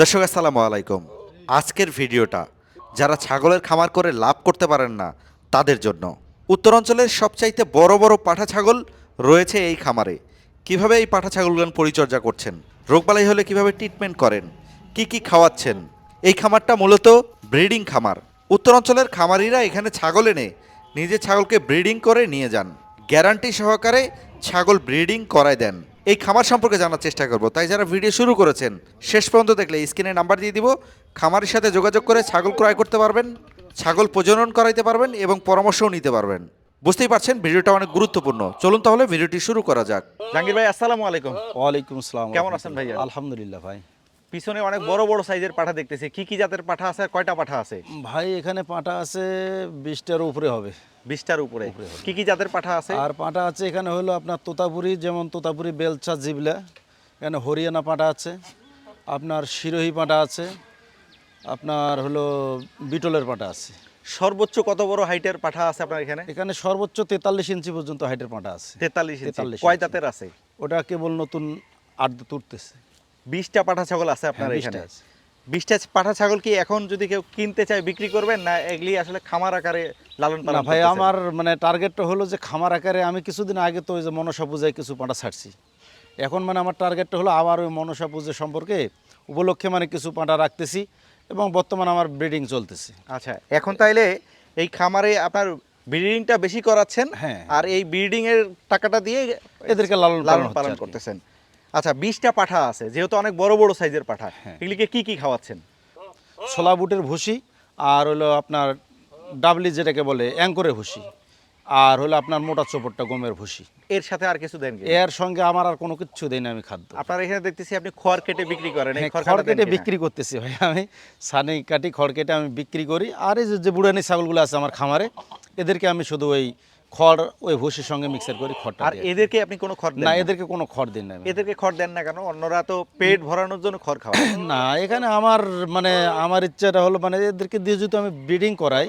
দর্শক, আসসালামু আলাইকুম। আজকের ভিডিওটা যারা ছাগলের খামার করে লাভ করতে পারেন না, তাদের জন্য। উত্তরাঞ্চলের সবচাইতে বড় বড় পাঠা ছাগল রয়েছে এই খামারে। কীভাবে এই পাঠা ছাগলগুলো পরিচর্যা করছেন? রোগবালাই হলে কীভাবে ট্রিটমেন্ট করেন? কি কি খাওয়াচ্ছেন? এই খামারটা মূলত ব্রিডিং খামার। উত্তরাঞ্চলের খামারিরা এখানে ছাগল এনে নিজে ছাগলকে ব্রিডিং করে নিয়ে যান। গ্যারান্টি সহকারে ছাগল ব্রিডিং করায় দেন। এই খামার সম্পর্কে জানার চেষ্টা করব। তাই যারা ভিডিও শুরু করেছেন শেষ পর্যন্ত দেখলে স্ক্রিনে নাম্বার দিয়ে দিব। খামারের সাথে যোগাযোগ করে ছাগল ক্রয় করতে পারবেন ছাগল প্রজনন করাইতে পারবেন এবং পরামর্শও নিতে পারবেন। বুঝতেই পারছেন ভিডিওটা অনেক গুরুত্বপূর্ণ। চলুন তাহলে ভিডিওটি শুরু করা যাক। জাহাঙ্গীর ভাই আসসালামু আলাইকুম। ওয়ালাইকুম আসসালাম। কেমন আছেন ভাইয়া? আলহামদুলিল্লাহ ভাই। পিছনে অনেক বড় বড় সাইজের পাঠা দেখতেছি। কি কি জাতের পাঠা আছে আর কয়টা পাঠা আছে? ভাই এখানে পাঠা আছে বিশটার উপরে হবে। বিশটার উপরে। কি কি জাতের পাঠা আছে? আর পাঁটা আছে এখানে হলো আপনার তোতাপুরি যেমন তোতাপুরি বেলচা জিবলা। এখানে হরিয়ানা পাঠা আছে আপনার শিরোহী পাঁটা আছে আপনার হলো বিটলের পাঁটা আছে। সর্বোচ্চ কত বড় হাইটের পাঠা আছে আপনার এখানে? এখানে সর্বোচ্চ তেতাল্লিশ ইঞ্চি পর্যন্ত হাইটের পাঠা আছে। তেতাল্লিশ 43 কয়। জাতের আছে? ওটা কেবল নতুন আট তুলতেছে বিশটা পাঠা ছাগল আছে আপনার হ্যাঁ, এখানে। বিশটা পাঠা ছাগল কি এখন যদি কেউ কিনতে চায় বিক্রি করবেন না এগুলি আসলে খামার আকারে লালন পালন ভাই আমার মানে টার্গেটটা হলো যে খামার আকারে আমি কিছুদিন আগে তো ওই যে মনসা পূজায় কিছু পাঁটা ছাড়ছি। এখন মানে আমার টার্গেটটা হলো আবার ওই মনসা পূজা সম্পর্কে উপলক্ষে মানে কিছু পাঁটা রাখতেছি এবং বর্তমানে আমার ব্রিডিং চলতেছে। আচ্ছা এখন তাইলে এই খামারে আপনার ব্রিডিংটা বেশি করাচ্ছেন হ্যাঁ। আর এই ব্রিডিং এর টাকাটা দিয়ে এদেরকে লালন লালন পালন করতেছেন। আচ্ছা বিশটা পাঠা আছে যেহেতু অনেক বড় বড় সাইজের পাঠা হ্যাঁ। এগুলিকে কি কি খাওয়াচ্ছেন? ছোলা বুটের ভুসি আর হলো আপনার ডাবলি যেটাকে বলে অ্যাঙ্করের ভুসি আর হলো আপনার মোটা চোপড়টা গমের ভুসি। এর সাথে আর কিছু দেন এর সঙ্গে আমার আর কোনো কিছু দেই না আমি খাদ্য। আপনার এখানে দেখতেছি আপনি খড় কেটে বিক্রি করেন হ্যাঁ, খড় কেটে বিক্রি করতেছি ভাই আমি। সানি কাটি খড় কেটে আমি বিক্রি করি আর এই যে- যে বুড়ানি ছাগলগুলো আছে আমার খামারে এদেরকে আমি শুধু ওই খড় ওই ভুসির সঙ্গে মিক্সার করি খড়টা আর এদেরকে আপনি কোনো খড় না? এদেরকে কোনো খড় দিন না এদেরকে খড় দেন না কেন? অন্যরা তো পেট ভরানোর জন্য খড় খাওয়ায়। না এখানে আমার মানে আমার ইচ্ছাটা হলো মানে এদেরকে দিয়ে যদি আমি ব্রিডিং করাই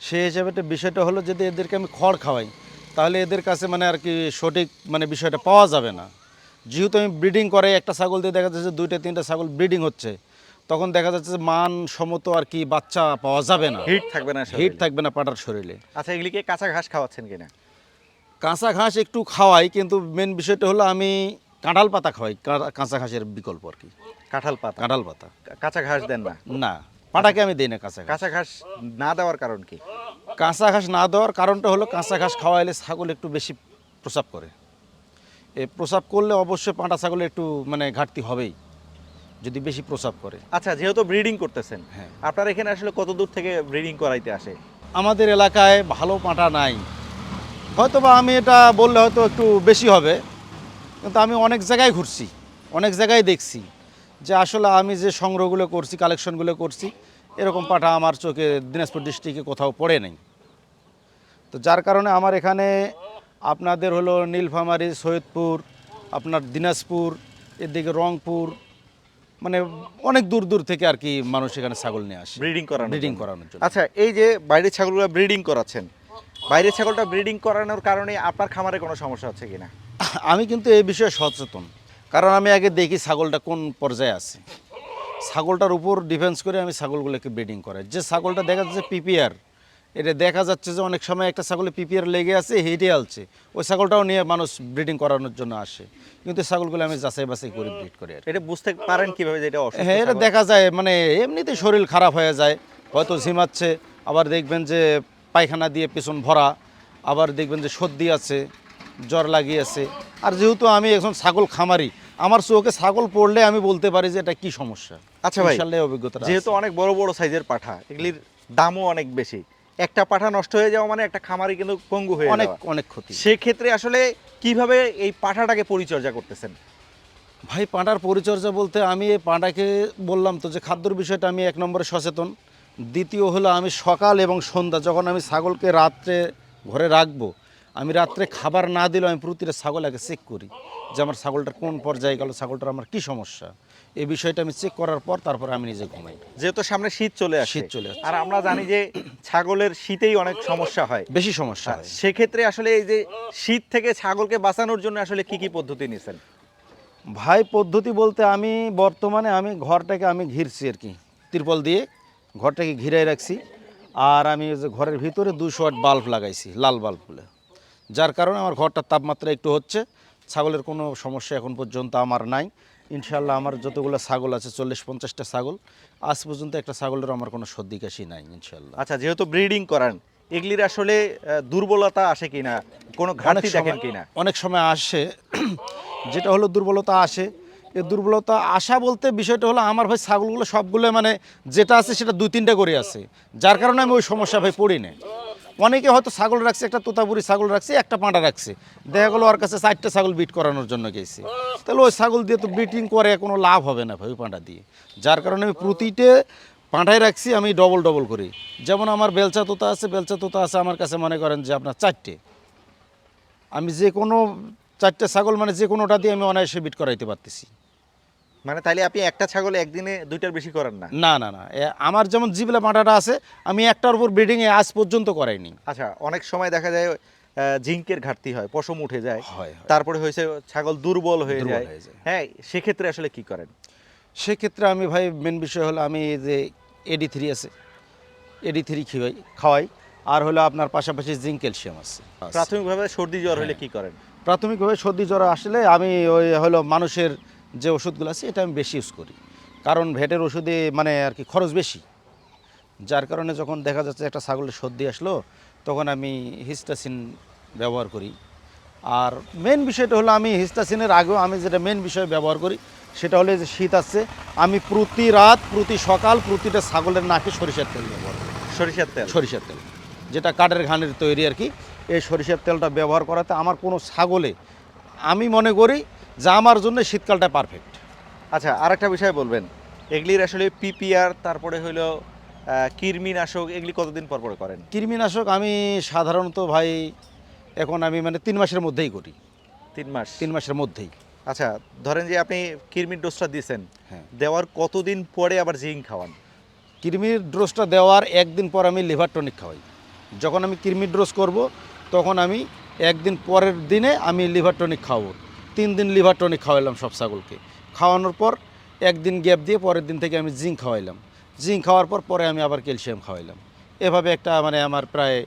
সেই হিসাবে বিষয়টা হলো যদি এদেরকে আমি খড় খাওয়াই তাহলে এদের কাছে মানে আর কি সঠিক মানে বিষয়টা পাওয়া যাবে না। যেহেতু আমি ব্রিডিং করে একটা ছাগল দিয়ে দেখা যাচ্ছে দুইটা তিনটা ছাগল ব্রিডিং হচ্ছে তখন দেখা যাচ্ছে যে মান সমত আর কি বাচ্চা পাওয়া যাবে না। হিট থাকবে না হিট থাকবে না পাটার শরীরে। আচ্ছা এগুলিকে কাঁচা ঘাস খাওয়াচ্ছেন কিনা? কাঁচা ঘাস একটু খাওয়াই কিন্তু মেন বিষয়টা হলো আমি কাঁঠাল পাতা খাওয়াই কাঁচা ঘাসের বিকল্প আর কি। কাঁঠাল পাতা? কাঁঠাল পাতা। কাঁচা ঘাস দেন না? না পাটাকে আমি দিই না কাঁচা কাঁচা ঘাস না দেওয়ার কারণ কি? কাঁচা ঘাস না দেওয়ার কারণটা হলো কাঁচা ঘাস খাওয়াইলে ছাগল একটু বেশি প্রসাব করে। এ প্রসাব করলে অবশ্যই পাঁটা ছাগলে একটু মানে ঘাটতি হবেই। যদি বেশি প্রসাব করে। আচ্ছা যেহেতু ব্রিডিং করতেছেন হ্যাঁ। আপনার এখানে আসলে কত দূর থেকে ব্রিডিং করাইতে আসে? আমাদের এলাকায় ভালো পাঁটা নাই। হয়তো বা আমি এটা বললে হয়তো একটু বেশি হবে কিন্তু আমি অনেক জায়গায় ঘুরছি অনেক জায়গায় দেখছি যে আসলে আমি যে সংগ্রহগুলো করছি কালেকশনগুলো করছি এরকম পাঠা আমার চোখে দিনাজপুর ডিস্ট্রিক্টে কোথাও পড়ে নাই। তো যার কারণে আমার এখানে আপনাদের হলো নীলফামারী সৈয়দপুর আপনার দিনাজপুর এদিকে রংপুর মানে অনেক দূর দূর থেকে আর কি মানুষ এখানে ছাগল নিয়ে আসে। ব্রিডিং করানো ব্রিডিং করানোর জন্য। আচ্ছা এই যে বাইরের ছাগলগুলো ব্রিডিং করাচ্ছেন বাইরের ছাগলটা ব্রিডিং করানোর কারণে আপনার খামারে কোনো সমস্যা হচ্ছে কিনা? আমি কিন্তু এই বিষয়ে সচেতন কারণ আমি আগে দেখি ছাগলটা কোন পর্যায়ে আছে। ছাগলটার উপর ডিফেন্স করে আমি ছাগলগুলোকে ব্রিডিং করাই। যে ছাগলটা দেখা যাচ্ছে পিপিআর এটা দেখা যাচ্ছে যে অনেক সময় একটা ছাগলে পিপিআর লেগে আছে হেঁটে আলছে। ওই ছাগলটাও নিয়ে মানুষ ব্রিডিং করানোর জন্য আসে। কিন্তু ছাগলগুলো আমি যাচাই বাছাই করে ব্রিড করি আর এটা বুঝতে পারেন কীভাবে যেটা হ্যাঁ এটা দেখা যায় মানে এমনিতে শরীর খারাপ হয়ে যায় হয়তো ঝিমাচ্ছে আবার দেখবেন যে পায়খানা দিয়ে পেছন ভরা আবার দেখবেন যে সর্দি আছে জ্বর লাগিয়েছে আর যেহেতু আমি এখন ছাগল খামারি আমার চোখে ছাগল পড়লে আমি বলতে পারি যে এটা কি সমস্যা। আচ্ছা ভাই, অভিজ্ঞতা যেহেতু অনেক বড় বড় সাইজের পাঠা এগুলির দামও অনেক বেশি। একটা পাঠা নষ্ট হয়ে যাওয়া মানে একটা খামারে কিন্তু পঙ্গু হয়ে অনেক অনেক ক্ষতি। সেক্ষেত্রে আসলে কীভাবে এই পাঠাটাকে পরিচর্যা করতেছেন? ভাই পাঁটার পরিচর্যা বলতে আমি এই পাঁটাকে বললাম তো যে খাদ্যর বিষয়টা আমি এক নম্বরে সচেতন। দ্বিতীয় হলো আমি সকাল এবং সন্ধ্যা যখন আমি ছাগলকে রাত্রে ঘরে রাখব আমি রাত্রে খাবার না দিলেও আমি প্রতিটা ছাগল আগে চেক করি যে আমার ছাগলটার কোন পর্যায়ে গেল ছাগলটার আমার কি সমস্যা। এই বিষয়টা আমি চেক করার পর তারপর আমি নিজে ঘুমাই। যেহেতু সামনে শীত চলে আসে শীত চলে আসছে। আর আমরা জানি যে ছাগলের শীতেই অনেক সমস্যা হয়। বেশি সমস্যা হয়। সেক্ষেত্রে আসলে এই যে শীত থেকে ছাগলকে বাঁচানোর জন্য আসলে কি কি পদ্ধতি নিছেন ভাই পদ্ধতি বলতে আমি বর্তমানে আমি ঘরটাকে আমি ঘিরছি আর কি। তিরপল দিয়ে ঘরটাকে ঘিরে রাখছি। আর আমি ওই যে ঘরের ভিতরে দুশো ওয়াট বাল্ব লাগাইছি লাল বাল্ব বলে। যার কারণে আমার ঘরটার তাপমাত্রা একটু হচ্ছে। ছাগলের কোনো সমস্যা এখন পর্যন্ত আমার নাই। ইনশাল্লাহ আমার যতগুলো ছাগল আছে চল্লিশ পঞ্চাশটা ছাগল আজ পর্যন্ত একটা ছাগলের আমার কোনো সর্দি কাশি নাই ইনশাল্লাহ আচ্ছা যেহেতু ব্রিডিং করান এগুলির আসলে দুর্বলতা আসে কিনা? কোনো ঘাটতি দেখেন কিনা? অনেক সময় আসে। যেটা হলো দুর্বলতা আসে। এই দুর্বলতা আসা বলতে বিষয়টা হলো আমার ভাই ছাগলগুলো সবগুলো মানে যেটা আছে সেটা দুই তিনটা করে আছে। যার কারণে আমি ওই সমস্যা ভাই পড়ি না অনেকে হয়তো ছাগল রাখছে, একটা তোতাপুরি ছাগল রাখছে, একটা পাঁটা রাখছে। দেখা গেলো ওর কাছে চারটে ছাগল বিট করানোর জন্য গেছে। তাহলে ওই ছাগল দিয়ে তো ব্রিটিং করে, কোনো লাভ হবে না ভাই পাঁটা দিয়ে। যার কারণে আমি প্রতিটে পাঁঠায় রাখছি, আমি ডবল ডবল করি। যেমন আমার বেলচা তোতা আছে, বেলচা তোতা আছে, আমার কাছে মনে করেন যে আপনার চারটে। আমি যে কোনো চারটে ছাগল মানে যে কোনোটা দিয়ে আমি অনায়াসে বিট করাইতে পারতেছি। মানে তাহলে আপনি একটা ছাগল একদিনে দুইটার বেশি করেন না? না না না। আমার যেমন জিবলা পাঁটাটা আছে আমি একটার উপর ব্রিডিংয়ে আজ পর্যন্ত করাইনি। আচ্ছা অনেক সময় দেখা যায় জিঙ্কের ঘাটতি হয় পশম উঠে যায়। হয়, হয়। তারপরে হয়েছে ছাগল দুর্বল হয়ে যায়। হয়ে যায়। হ্যাঁ সেক্ষেত্রে আসলে কি করেন? সেক্ষেত্রে আমি ভাই মেন বিষয় হলো আমি যে এডি থ্রি আছে এডি থ্রি খাওয়াই খাওয়াই। আর হলো আপনার পাশাপাশি জিঙ্ক ক্যালসিয়াম আছে। প্রাথমিকভাবে সর্দি জ্বর হ্যাঁ। হলে কি করেন? প্রাথমিকভাবে সর্দি জ্বর আসলে আমি ওই হলো মানুষের যে ওষুধগুলো আছে এটা আমি বেশি ইউজ করি। কারণ ভেটের ওষুধে মানে আর কি খরচ বেশি। যার কারণে যখন দেখা যাচ্ছে একটা ছাগলের সর্দি আসলো তখন আমি হিস্টাসিন ব্যবহার করি। আর মেন বিষয়টা হলো আমি হিস্টাসিনের আগেও আমি যেটা মেন বিষয় ব্যবহার করি সেটা হলো যে শীত আসছে আমি প্রতি রাত প্রতি সকাল প্রতিটা ছাগলের নাকে সরিষার তেল ব্যবহার করি। সরিষার তেল? সরিষার তেল। যেটা কাঠের ঘানের তৈরি আর কি এই সরিষার তেলটা ব্যবহার করাতে আমার কোনো ছাগলে আমি মনে করি যে আমার জন্য শীতকালটা পারফেক্ট আচ্ছা আর একটা বিষয় বলবেন। এগুলির আসলে পিপিআর তারপরে হইল কৃমিনাশক এগুলি কতদিন পর পর করেন? কৃমিনাশক আমি সাধারণত ভাই এখন আমি মানে তিন মাসের মধ্যেই করি। তিন মাস? তিন মাসের মধ্যেই। আচ্ছা ধরেন যে আপনি কৃমির ডোজটা দিয়েছেন হ্যাঁ। দেওয়ার কতদিন পরে আবার জিঙ্ক খাওয়ান? কৃমির ডোজটা দেওয়ার একদিন পর আমি লিভার টনিক খাওয়াই। যখন আমি কৃমির ডোজ করব তখন আমি একদিন পরের দিনে আমি লিভার টনিক খাওয়াবো। তিন দিন লিভার টনিক খাওয়াইলাম সব ছাগলকে। খাওয়ানোর পর একদিন গ্যাপ দিয়ে পরের দিন থেকে আমি জিঙ্ক খাওয়াইলাম। জিঙ্ক খাওয়ার পর পরে আমি আবার ক্যালসিয়াম খাওয়াইলাম। এভাবে একটা মানে আমার প্রায়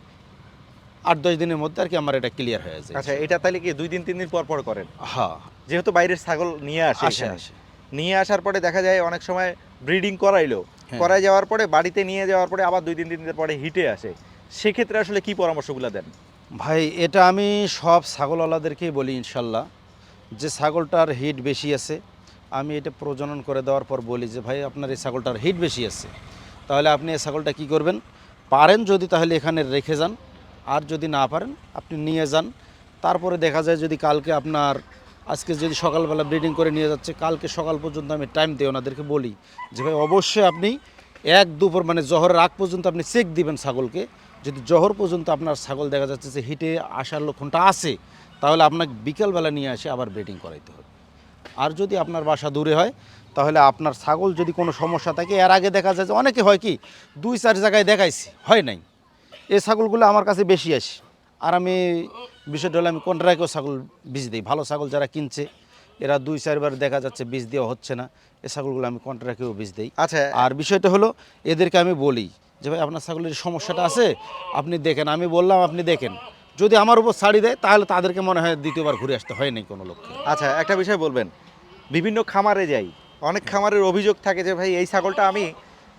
আট দশ দিনের মধ্যে আর কি আমার এটা ক্লিয়ার হয়ে যায়। আচ্ছা এটা তাহলে কি দুই দিন তিন দিন পর পর করেন? হ্যাঁ। যেহেতু বাইরের ছাগল নিয়ে আসে আসে আসে। নিয়ে আসার পরে দেখা যায় অনেক সময় ব্রিডিং করাইলো। হ্যাঁ। করাই যাওয়ার পরে বাড়িতে নিয়ে যাওয়ার পরে আবার দুই দিন তিন দিন পরে হিটে আসে। সেক্ষেত্রে আসলে কি পরামর্শগুলো দেন? ভাই এটা আমি সব ছাগলওয়ালাদেরকেই বলি ইনশাল্লাহ। যে ছাগলটার হিট বেশি আছে, আমি এটা প্রজনন করে দেওয়ার পর বলি যে, ভাই, আপনার এই ছাগলটার হিট বেশি আছে। তাহলে আপনি এই ছাগলটা কি করবেন? পারেন যদি তাহলে এখানে রেখে যান। আর যদি না পারেন, আপনি নিয়ে যান। তারপরে দেখা যায় যদি কালকে আপনার, আজকে যদি সকালবেলা ব্রিডিং করে নিয়ে যাচ্ছে, কালকে সকাল পর্যন্ত আমি টাইম দিই ওনাদেরকে বলি যে, ভাই, অবশ্যই আপনি এক দুপুর মানে জহরের আগ পর্যন্ত আপনি চেক দিবেন ছাগলকে। যদি জহর পর্যন্ত আপনার ছাগল দেখা যাচ্ছে যে হিটে আসার লক্ষণটা আছে তাহলে আপনাকে বিকেলবেলা নিয়ে আসে আবার ব্রিডিং করাইতে হবে। আর যদি আপনার বাসা দূরে হয় তাহলে আপনার ছাগল যদি কোনো সমস্যা থাকে এর আগে দেখা যায় যে অনেকে হয় কি দুই চার জায়গায় দেখাইছি হয় নাই। এই ছাগলগুলো আমার কাছে বেশি আসে। আর আমি বিষয়টা হলে আমি কন্ট্রাক্টেও ছাগল বীজ দিই। ভালো ছাগল যারা কিনছে এরা দুই চারবার দেখা যাচ্ছে বীজ দেওয়া হচ্ছে না। এ ছাগলগুলো আমি কন্ট্রাক্টেও বীজ দিই। আচ্ছা। আর বিষয়টা হলো এদেরকে আমি বলি যে ভাই আপনার ছাগলের সমস্যাটা আছে আপনি দেখেন। আমি বললাম আপনি দেখেন। যদি আমার উপর ছাড়ি দেয় তাহলে তাদেরকে মনে হয় দ্বিতীয়বার ঘুরে আসতে হয় নাই কোনো লক্ষ্যে আচ্ছা একটা বিষয় বলবেন। বিভিন্ন খামারে যাই অনেক খামারের অভিযোগ থাকে যে ভাই এই ছাগলটা আমি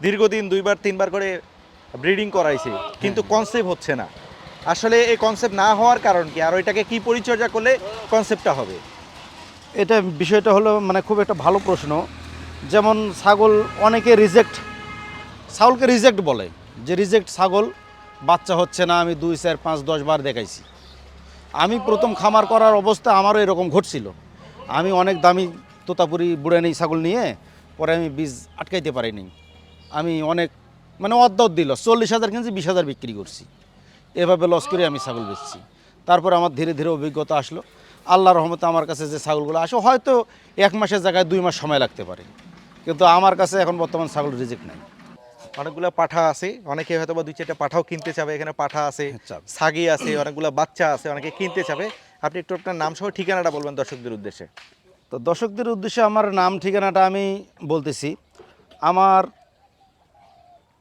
দীর্ঘদিন দুইবার তিনবার করে ব্রিডিং করাইছি কিন্তু কনসেপ্ট হচ্ছে না। আসলে এই কনসেপ্ট না হওয়ার কারণ কি? আর ওইটাকে কি পরিচর্যা করলে কনসেপ্টটা হবে? এটা বিষয়টা হলো মানে খুব একটা ভালো প্রশ্ন। যেমন ছাগল অনেকে রিজেক্ট ছাগলকে রিজেক্ট বলে। যে রিজেক্ট ছাগল বাচ্চা হচ্ছে না, আমি দুই, চার, পাঁচ, দশ বার দেখাইছি। আমি প্রথম খামার করার অবস্থা আমারও এরকম ঘটছিল। আমি অনেক দামি তোতাপুরি, বুড়ানি, ছাগল নিয়ে পরে আমি বীজ আটকাইতে পারিনি। আমি অনেক মানে অদ্দত দিল, চল্লিশ হাজার কিনছি বিশ হাজার বিক্রি করছি। এভাবে লস করে আমি ছাগল বেচছি। তারপর আমার ধীরে ধীরে অভিজ্ঞতা আসলো। আল্লাহ রহমতে আমার কাছে যে ছাগলগুলো আসে, হয়তো এক মাসের জায়গায় দুই মাস সময় লাগতে পারে। কিন্তু আমার কাছে এখন বর্তমান ছাগল রিজেক্ট নাই। অনেকগুলো পাঠা আছে। অনেকে হয়তো বা দুই চারটা পাঠাও কিনতে চাবে এখানে পাঠা আছে চাবে। ছাগি আছে অনেকগুলো বাচ্চা আছে অনেকে কিনতে চাবে। আপনি একটু আপনার নাম সহ ঠিকানাটা বলবেন দর্শকদের উদ্দেশ্যে। তো দর্শকদের উদ্দেশ্যে আমার নাম ঠিকানাটা আমি বলতেছি। আমার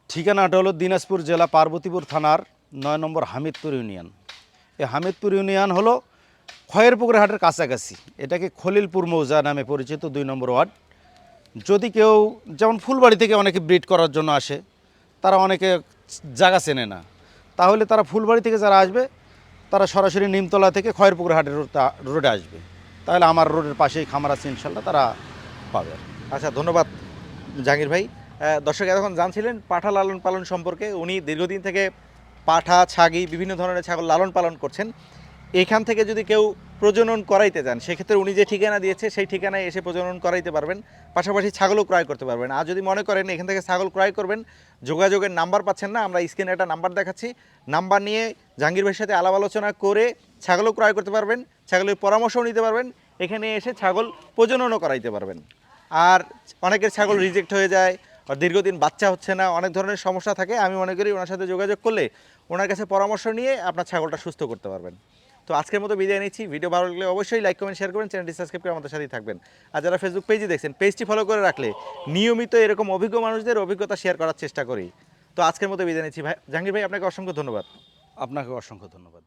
ঠিকানাটা হলো দিনাজপুর জেলা পার্বতীপুর থানার নয় নম্বর হামিদপুর ইউনিয়ন। এই হামিদপুর ইউনিয়ন হলো খয়েরপুকুর হাটের কাছাকাছি। এটাকে খলিলপুর মৌজা নামে পরিচিত দুই নম্বর ওয়ার্ড। যদি কেউ, যেমন ফুলবাড়ি থেকে অনেকে ব্রিড করার জন্য আসে, তারা অনেকে জায়গা চেনে না। তাহলে তারা ফুলবাড়ি থেকে যারা আসবে, তারা সরাসরি নিমতলা থেকে খয়েরপুকুর হাটের রোডে আসবে। তাহলে আমার রোডের পাশেই খামার আছে ইনশাল্লাহ তারা পাবে। আচ্ছা ধন্যবাদ জাহাঙ্গীর ভাই। দর্শক এতক্ষণ জানছিলেন পাঠা লালন পালন সম্পর্কে। উনি দীর্ঘদিন থেকে পাঠা, ছাগি, বিভিন্ন ধরনের ছাগল লালন পালন করছেন। এখান থেকে যদি কেউ প্রজনন করাইতে যান, সেক্ষেত্রে উনি যে ঠিকানা দিয়েছে, সেই ঠিকানায় এসে প্রজনন করাইতে পারবেন। পাশাপাশি ছাগলও ক্রয় করতে পারবেন। আর যদি মনে করেন এখান থেকে ছাগল ক্রয় করবেন, যোগাযোগের নাম্বার পাচ্ছেন না, আমরা স্ক্রিনে একটা নাম্বার দেখাচ্ছি। নাম্বার নিয়ে জাহাঙ্গীর ভাইয়ের সাথে আলাপ আলোচনা করে ছাগলও ক্রয় করতে পারবেন, ছাগলের পরামর্শও নিতে পারবেন। এখানে এসে ছাগল প্রজননও করাইতে পারবেন। আর অনেকের ছাগল রিজেক্ট হয়ে যায়, আর দীর্ঘদিন বাচ্চা হচ্ছে না, অনেক ধরনের সমস্যা থাকে। আমি মনে করি ওনার সাথে যোগাযোগ করলে ওনার কাছে পরামর্শ নিয়ে আপনার ছাগলটা সুস্থ করতে পারবেন। তো আজকের মতো বিদায় নিচ্ছি। ভিডিও ভালো লাগলে অবশ্যই লাইক কমেন্ট শেয়ার করবেন। চ্যানেলটি সাবস্ক্রাইব করে আমাদের সাথেই থাকবেন। আর যারা ফেসবুক পেজে দেখছেন পেজটি ফলো করে রাখলে নিয়মিত এরকম অভিজ্ঞ মানুষদের অভিজ্ঞতা শেয়ার করার চেষ্টা করি। তো আজকের মতো বিদায় নিচ্ছি। ভাই, জাহাঙ্গীর ভাই, আপনাকে অসংখ্য ধন্যবাদ। আপনাকে অসংখ্য ধন্যবাদ।